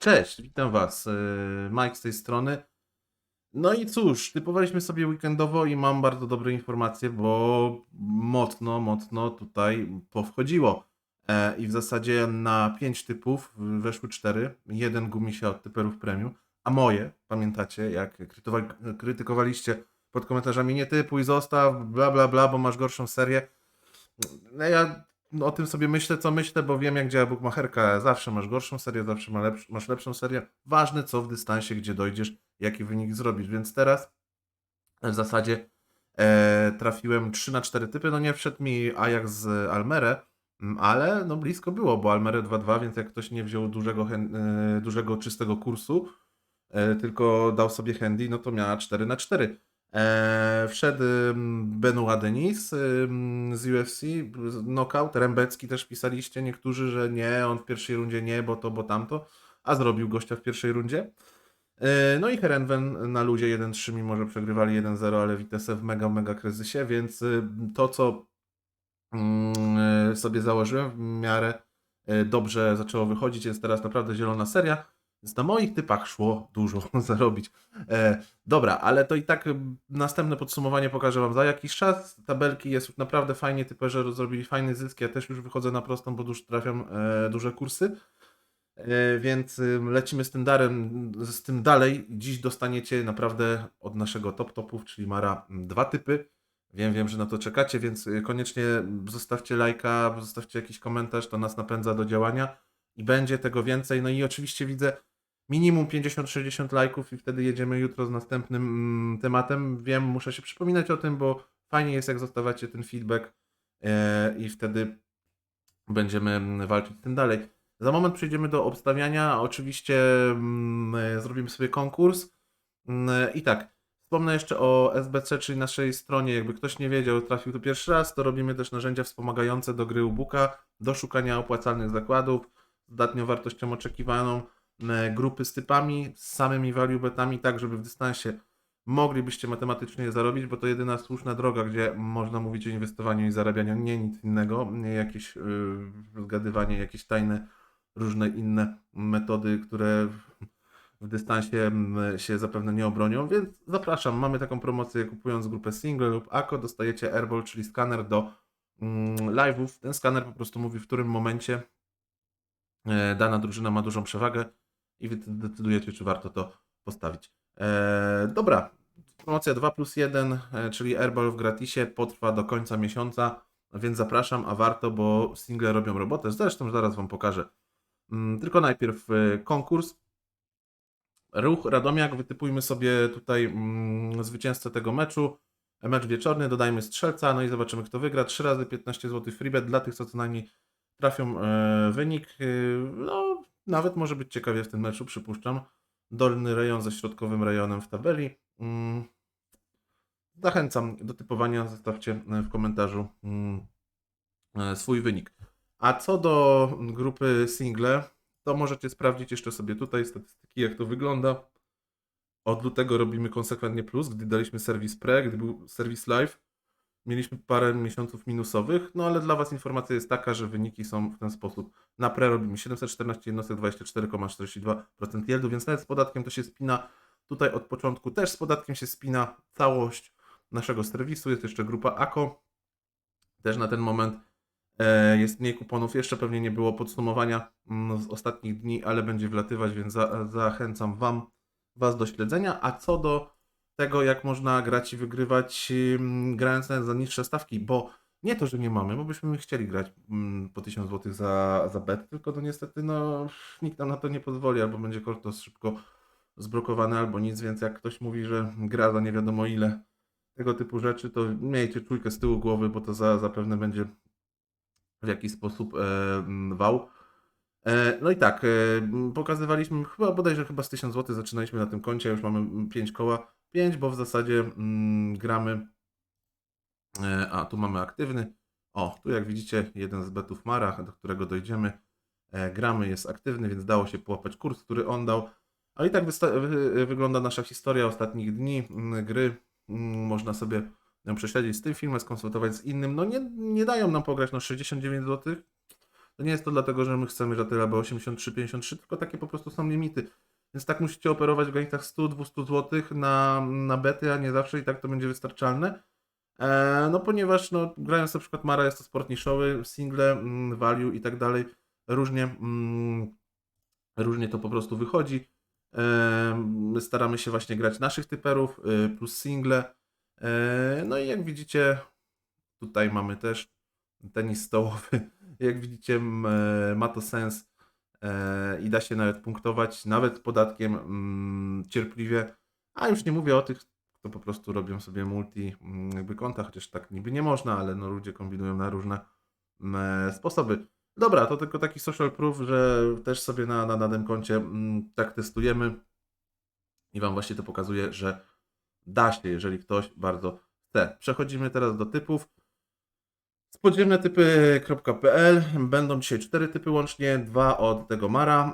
Cześć, witam Was. yy, Mike z tej strony. No i cóż, typowaliśmy sobie weekendowo i mam bardzo dobre informacje, bo mocno, mocno tutaj powchodziło. E, I w zasadzie na 5 typów weszły 4. Jeden gumi się od typerów premium, a moje, pamiętacie, jak krytykowaliście pod komentarzami, nie typuj, zostaw, bla bla bla, bo masz gorszą serię. No ja o tym sobie myślę, co myślę, bo wiem, jak działa bukmacherka. Zawsze masz gorszą serię, zawsze masz lepszą serię. Ważne, co w dystansie, gdzie dojdziesz, jaki wynik zrobisz. Więc teraz w zasadzie e, trafiłem 3 na 4 typy. No nie wszedł mi Ajax z Almere, mm, ale no blisko było, bo Almere 2-2, więc jak ktoś nie wziął dużego, e, dużego czystego kursu, e, tylko dał sobie handy, no to miała 4 na 4. E, wszedł ym, Benoit Denis z UFC, knockout, Rembecki też pisaliście niektórzy, że nie, on w pierwszej rundzie nie, bo to, bo tamto, a zrobił gościa w pierwszej rundzie. E, no i Herenven na ludzie 1-3, mimo że przegrywali 1-0, ale Vitesse w mega, mega kryzysie, więc y, to, co mm, y, sobie założyłem w miarę dobrze zaczęło wychodzić, jest teraz naprawdę zielona seria, więc na moich typach szło dużo zarobić. E, dobra, ale to i tak następne podsumowanie pokażę Wam za jakiś czas. Tabelki jest naprawdę fajnie, typerze zrobili fajny zysk, ja też już wychodzę na prostą, bo już trafiam e, duże kursy. E, Więc lecimy z tym darem, z tym dalej. Dziś dostaniecie naprawdę od naszego top topów, czyli Mara, dwa typy. Wiem, wiem, że na to czekacie, więc y, koniecznie zostawcie lajka, zostawcie jakiś komentarz, to nas napędza do działania i będzie tego więcej. No i oczywiście widzę minimum 50-60 lajków i wtedy jedziemy jutro z następnym mm, tematem. Wiem, muszę się przypominać o tym, bo fajnie jest jak zostawiacie ten feedback e, i wtedy będziemy mm, walczyć z tym dalej. Za moment przejdziemy do obstawiania. Oczywiście mm, e, zrobimy sobie konkurs. Mm, I tak, wspomnę jeszcze o SBC, czyli naszej stronie. Jakby ktoś nie wiedział, trafił tu pierwszy raz, to robimy też narzędzia wspomagające do gry Ubuka, do szukania opłacalnych zakładów, z dodatnią wartością oczekiwaną, e, grupy z typami, z samymi value betami, tak żeby w dystansie moglibyście matematycznie je zarobić, bo to jedyna słuszna droga, gdzie można mówić o inwestowaniu i zarabianiu, nie nic innego, nie jakieś yy, zgadywanie, jakieś tajne, różne inne metody, które w- dystansie się zapewne nie obronią, więc zapraszam, mamy taką promocję, kupując grupę single lub AKO, dostajecie Airball, czyli skaner do mm, live'ów. Ten skaner po prostu mówi, w którym momencie e, dana drużyna ma dużą przewagę i wy decydujecie, czy warto to postawić. E, dobra, promocja 2 plus 1, e, czyli Airball w gratisie, potrwa do końca miesiąca, więc zapraszam, a warto, bo single robią robotę. Zresztą zaraz Wam pokażę. Mm, Tylko najpierw e, konkurs. Ruch Radomiak, wytypujmy sobie tutaj mm, zwycięzcę tego meczu. Mecz wieczorny, dodajmy strzelca, no i zobaczymy kto wygra. 3 razy 15 zł freebet dla tych, co co najmniej trafią e, wynik. E, no, nawet może być ciekawie w tym meczu, przypuszczam. Dolny rejon ze środkowym rejonem w tabeli. Mm. Zachęcam do typowania, zostawcie w komentarzu mm, e, swój wynik. A co do grupy single, to możecie sprawdzić jeszcze sobie tutaj statystyki, jak to wygląda. Od lutego robimy konsekwentnie plus, gdy daliśmy serwis pre, gdy był serwis live. Mieliśmy parę miesiąców minusowych, no ale dla Was informacja jest taka, że wyniki są w ten sposób. Na pre robimy 714 jednostek, 24,42% yieldu, więc nawet z podatkiem to się spina. Tutaj od początku też z podatkiem się spina całość naszego serwisu. Jest jeszcze grupa AKO. Też na ten moment e, jest mniej kuponów. Jeszcze pewnie nie było podsumowania mm, z ostatnich dni, ale będzie wlatywać, więc za, zachęcam wam, Was do śledzenia. A co do tego, jak można grać i wygrywać grając nawet za niższe stawki, bo nie to, że nie mamy, bo byśmy chcieli grać po 1000 zł za, za bet, tylko to niestety no, nikt nam na to nie pozwoli, albo będzie Kortos szybko zblokowany, albo nic, więc jak ktoś mówi, że gra za nie wiadomo ile tego typu rzeczy, to miejcie czujkę z tyłu głowy, bo to za, zapewne będzie w jakiś sposób e, wał. E, no i tak, e, pokazywaliśmy, chyba bodajże chyba z 1000 zł zaczynaliśmy na tym koncie, już mamy 5 koła, 5, bo w zasadzie mm, gramy, e, a tu mamy aktywny, o, tu jak widzicie jeden z betów Mara, do którego dojdziemy, e, gramy, jest aktywny, więc dało się połapać kurs, który on dał, a i tak wy- wygląda nasza historia ostatnich dni mm, gry, Mm, można sobie ją prześledzić z tym filmem, skonsultować z innym, no nie, nie dają nam pograć, no 69 zł, To nie jest to dlatego, że my chcemy, że tyle 83, 53, tylko takie po prostu są limity. Więc tak musicie operować w granicach 100-200 zł na, na bety, a nie zawsze i tak to będzie wystarczalne. E, no ponieważ no, grając na przykład Mara jest to sport niszowy, single, mm, value i tak dalej, różnie, mm, różnie to po prostu wychodzi. E, my staramy się właśnie grać naszych typerów y, plus single. E, no i jak widzicie, tutaj mamy też tenis stołowy. Jak widzicie, e, ma to sens i da się nawet punktować, nawet podatkiem mm, cierpliwie. A już nie mówię o tych, kto po prostu robią sobie multi mm, jakby konta, chociaż tak niby nie można, ale no ludzie kombinują na różne mm, sposoby. Dobra, to tylko taki social proof, że też sobie na, na danym koncie tak testujemy i Wam właśnie to pokazuje, że da się, jeżeli ktoś bardzo chce. Przechodzimy teraz do typów. Spodziewne typy.pl będą dzisiaj cztery typy łącznie, dwa od tego Mara,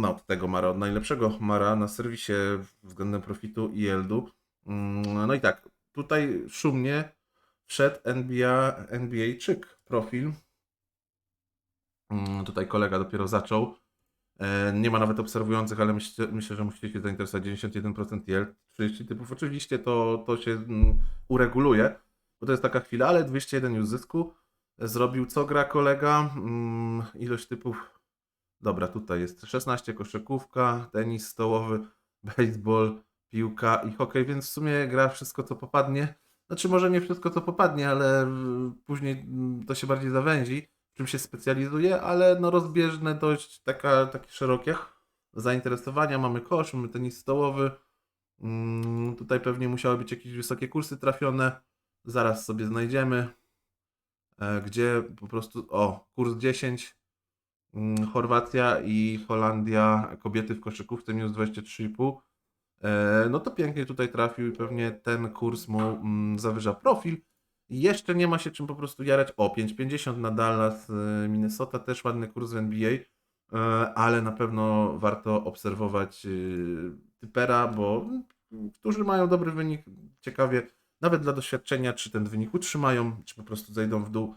no od tego Mara, od najlepszego Mara na serwisie względem profitu i Eldu. Mm, No i tak, tutaj szumnie wszedł NBA, NBA-czyk profil. Mm, Tutaj kolega dopiero zaczął. E, Nie ma nawet obserwujących, ale myślę, myślę że musicie się zainteresować 91% yield, 30 typów. Oczywiście to, to się ureguluje, bo to jest taka chwila, ale 201 już zysku zrobił. Co gra kolega? Mm, Ilość typów. Dobra, tutaj jest 16 koszykówka, tenis stołowy, baseball, piłka i hokej, więc w sumie gra wszystko co popadnie. Znaczy może nie wszystko co popadnie, ale mm, później mm, to się bardziej zawęzi, w czym się specjalizuje, ale no rozbieżne dość taka, takie szerokie zainteresowania. Mamy kosz, mamy tenis stołowy. Mm, Tutaj pewnie musiały być jakieś wysokie kursy trafione. Zaraz sobie znajdziemy, e, gdzie po prostu, o, kurs 10, mm, Chorwacja i Holandia, kobiety w koszykówce minus 23,5. E, No to pięknie tutaj trafił i pewnie ten kurs mu mm, zawyża profil. Jeszcze nie ma się czym po prostu jarać. O, 5,50 na Dallas, y, Minnesota, też ładny kurs w NBA, e, ale na pewno warto obserwować typera, bo mm, którzy mają dobry wynik, ciekawie, nawet dla doświadczenia, czy ten wynik utrzymają, czy po prostu zejdą w dół.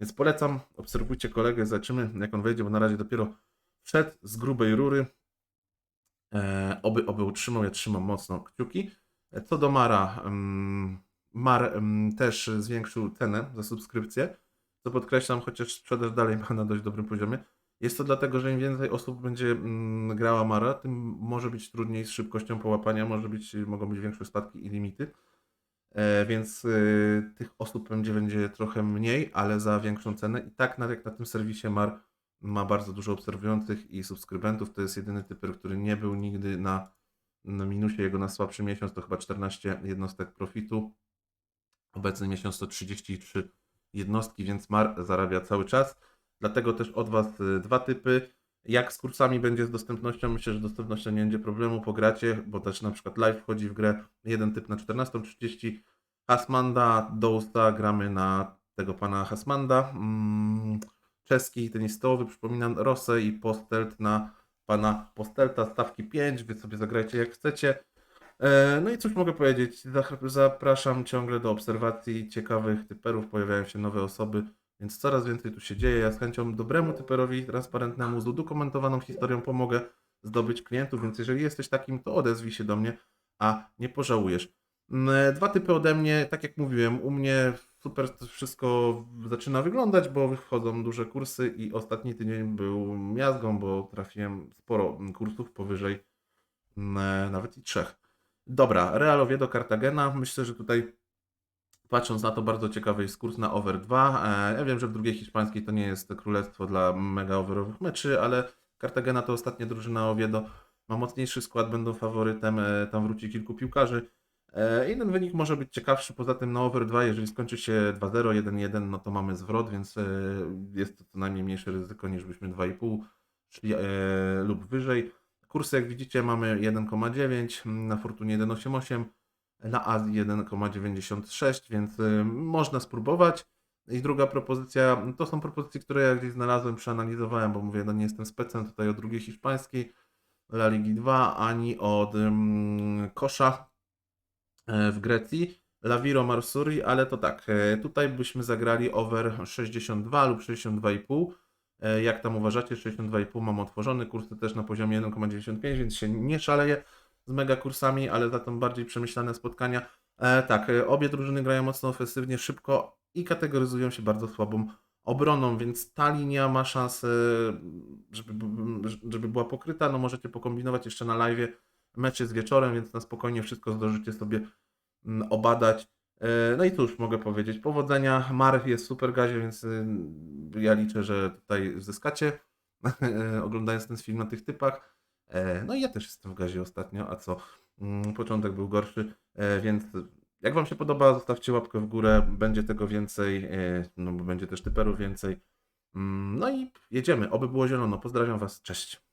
Więc polecam, obserwujcie kolegę, zobaczymy jak on wejdzie, bo na razie dopiero wszedł z grubej rury. E, oby, oby utrzymał, ja trzymam mocno kciuki. E, Co do Mara, mm, Mar mm, też zwiększył cenę za subskrypcję, co podkreślam, chociaż sprzedaż dalej ma na dość dobrym poziomie. Jest to dlatego, że im więcej osób będzie mm, grała Mara, tym może być trudniej z szybkością połapania, może być, mogą być większe spadki i limity. E, więc y, tych osób będzie, będzie trochę mniej, ale za większą cenę. I tak nawet jak na tym serwisie Mar ma bardzo dużo obserwujących i subskrybentów. To jest jedyny typer, który nie był nigdy na, na minusie. Jego na słabszy miesiąc to chyba 14 jednostek profitu. Obecny miesiąc to 33 jednostki, więc Mar zarabia cały czas. Dlatego też od Was y, dwa typy. Jak z kursami będzie z dostępnością? Myślę, że dostępnością nie będzie problemu. Pogracie, bo też na przykład live wchodzi w grę jeden typ na 14.30. Hasmanda, Dousta, gramy na tego pana Hasmanda. Mm, czeski tenis stołowy, przypominam, Rosę i Postelt na pana Postelta, stawki 5, wy sobie zagrajcie jak chcecie. E, No i cóż mogę powiedzieć, zapraszam ciągle do obserwacji ciekawych typerów, pojawiają się nowe osoby, więc coraz więcej tu się dzieje. Ja z chęcią dobremu typerowi transparentnemu, z udokumentowaną historią pomogę zdobyć klientów, więc jeżeli jesteś takim, to odezwij się do mnie, a nie pożałujesz. Mm, Dwa typy ode mnie, tak jak mówiłem, u mnie super wszystko zaczyna wyglądać, bo wychodzą duże kursy i ostatni tydzień był miazgą, bo trafiłem sporo kursów powyżej mm, nawet i trzech. Dobra, Real Oviedo Cartagena. Myślę, że tutaj patrząc na to bardzo ciekawy jest kurs na over 2. E, Ja wiem, że w drugiej hiszpańskiej to nie jest królestwo dla mega overowych meczy, ale Cartagena to ostatnia drużyna Oviedo. Ma mocniejszy skład, będą faworytem, e, tam wróci kilku piłkarzy. E, I ten wynik może być ciekawszy. Poza tym na over 2, jeżeli skończy się 2-0, 1-1, no to mamy zwrot, więc e, jest to co najmniej mniejsze ryzyko niż byśmy 2,5 czyli e, lub wyżej. Kursy jak widzicie mamy 1,9, na Fortunie 1,88, na Azji 1,96, więc y, można spróbować. I druga propozycja, to są propozycje, które ja gdzieś znalazłem, przeanalizowałem, bo mówię, no nie jestem specem tutaj od drugiej hiszpańskiej, La Ligi 2, ani od um, Kosza e, w Grecji, Laviro Marsuri, ale to tak, e, tutaj byśmy zagrali over 62 lub 62,5. E, Jak tam uważacie? 62,5 mam otworzony, kursy też na poziomie 1,95, więc się nie szaleje z mega kursami, ale za to bardziej przemyślane spotkania. E, tak, e, obie drużyny grają mocno ofensywnie, szybko i kategoryzują się bardzo słabą obroną, więc ta linia ma szansę, żeby, żeby była pokryta. No możecie pokombinować jeszcze na live. Mecz jest wieczorem, więc na spokojnie wszystko zdążycie sobie mm, obadać. E, No i cóż, mogę powiedzieć, powodzenia. Marek jest w super gazie, więc y, ja liczę, że tutaj zyskacie e, oglądając ten film na tych typach. E, No i ja też jestem w gazie ostatnio, a co? Mm, Początek był gorszy, więc jak Wam się podoba, zostawcie łapkę w górę, będzie tego więcej, no bo będzie też typerów więcej. Mm, No i jedziemy, oby było zielono. Pozdrawiam Was, cześć.